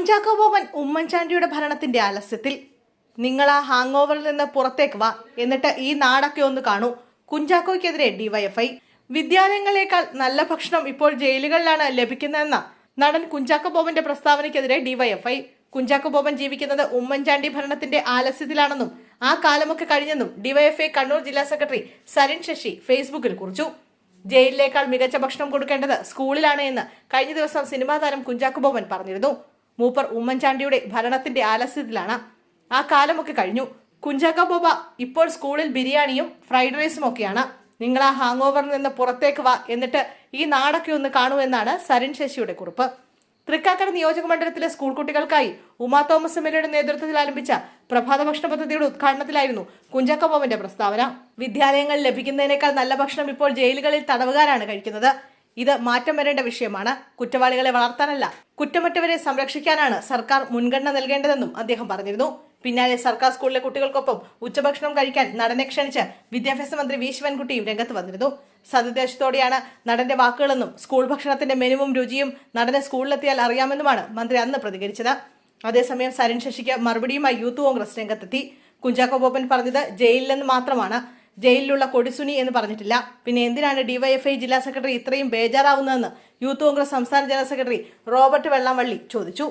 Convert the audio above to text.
കുഞ്ചാക്കോ ബോബൻ ഉമ്മൻചാണ്ടിയുടെ ഭരണത്തിന്റെ ആലസ്യത്തിൽ നിങ്ങൾ ആ ഹാങ് ഓവറിൽ നിന്ന് പുറത്തേക്ക് വാ. എന്നിട്ട് ഈ നാടൊക്കെ ഒന്ന് കാണൂ. കുഞ്ചാക്കോയ്ക്കെതിരെ ഡിവൈഎഫ്ഐ വിദ്യാലയങ്ങളെക്കാൾ നല്ല ഭക്ഷണം ഇപ്പോൾ ജയിലുകളിലാണ് ലഭിക്കുന്നതെന്ന നടൻ കുഞ്ചാക്കോ ബോബന്റെ പ്രസ്താവനയ്ക്കെതിരെ ഡിവൈഎഫ്ഐ കുഞ്ചാക്കോ ബോബൻ ജീവിക്കുന്നത് ഉമ്മൻചാണ്ടി ഭരണത്തിന്റെ ആലസ്യത്തിലാണെന്നും ആ കാലമൊക്കെ കഴിഞ്ഞെന്നും ഡിവൈഎഫ്ഐ കണ്ണൂർ ജില്ലാ സെക്രട്ടറി സരൺ ശശി ഫേസ്ബുക്കിൽ കുറിച്ചു. ജയിലിലേക്കാൾ മികച്ച ഭക്ഷണം കൊടുക്കേണ്ടത് സ്കൂളിലാണ് എന്ന് കഴിഞ്ഞ ദിവസം സിനിമാ താരം കുഞ്ചാക്കോ ബോബൻ പറഞ്ഞിരുന്നു. മൂപ്പർ ഉമ്മൻചാണ്ടിയുടെ ഭരണത്തിന്റെ ആലസ്യത്തിലാണ്. ആ കാലമൊക്കെ കഴിഞ്ഞു. കുഞ്ചാക്ക ബോബ ഇപ്പോൾ സ്കൂളിൽ ബിരിയാണിയും ഫ്രൈഡ് റൈസും ഒക്കെയാണ്. നിങ്ങൾ ആ ഹാങ് ഓവറിൽ നിന്ന് പുറത്തേക്ക് വാ എന്നിട്ട് ഈ നാടൊക്കെ ഒന്ന് കാണൂ എന്നാണ് സരിൻ ശശിയുടെ കുറിപ്പ്. തൃക്കാക്കര നിയോജക മണ്ഡലത്തിലെ സ്കൂൾ കുട്ടികൾക്കായി ഉമാ തോമസ് എം എൽ നേതൃത്വത്തിൽ ആരംഭിച്ച പ്രഭാത ഭക്ഷണ പദ്ധതിയുടെ ഉദ്ഘാടനത്തിലായിരുന്നു കുഞ്ചാക്ക ബോബന്റെ പ്രസ്താവന. വിദ്യാലയങ്ങളിൽ ലഭിക്കുന്നതിനേക്കാൾ നല്ല ഭക്ഷണം ഇപ്പോൾ ജയിലുകളിൽ തടവുകാരാണ് കഴിക്കുന്നത്. ഇത് മാറ്റം വരേണ്ട വിഷയമാണ്. കുറ്റവാളികളെ വളർത്താനല്ല കുറ്റമറ്റവരെ സംരക്ഷിക്കാനാണ് സർക്കാർ മുൻഗണന നൽകേണ്ടതെന്നും അദ്ദേഹം പറഞ്ഞിരുന്നു. പിന്നാലെ സർക്കാർ സ്കൂളിലെ കുട്ടികൾക്കൊപ്പം ഉച്ചഭക്ഷണം കഴിക്കാൻ നടനെ ക്ഷണിച്ച് വിദ്യാഭ്യാസ മന്ത്രി വി ശിവൻകുട്ടിയും രംഗത്ത് വന്നിരുന്നു. സതുദ്ദേശത്തോടെയാണ് നടന്റെ വാക്കുകളെന്നും സ്കൂൾ ഭക്ഷണത്തിന്റെ മെനുവും രുചിയും നടനെ സ്കൂളിലെത്തിയാൽ അറിയാമെന്നുമാണ് മന്ത്രി അന്ന് പ്രതികരിച്ചത്. അതേസമയം സരൺ ശശിക്ക് മറുപടിയുമായി യൂത്ത് കോൺഗ്രസ് രംഗത്തെത്തി. കുഞ്ചാക്കോ ബോബൻ പറഞ്ഞത് നിന്ന് മാത്രമാണ്. ജയിലിലുള്ള കൊടിസുനി എന്ന് പറഞ്ഞിട്ടില്ല. പിന്നെ എന്തിനാണ് ഡിവൈഎഫ്ഐ ജില്ലാ സെക്രട്ടറി ഇത്രയും ബേജാറാവുന്നതെന്ന് യൂത്ത് കോൺഗ്രസ് സംസ്ഥാന ജനറൽ സെക്രട്ടറി റോബർട്ട് വെള്ളാമള്ളി ചോദിച്ചു.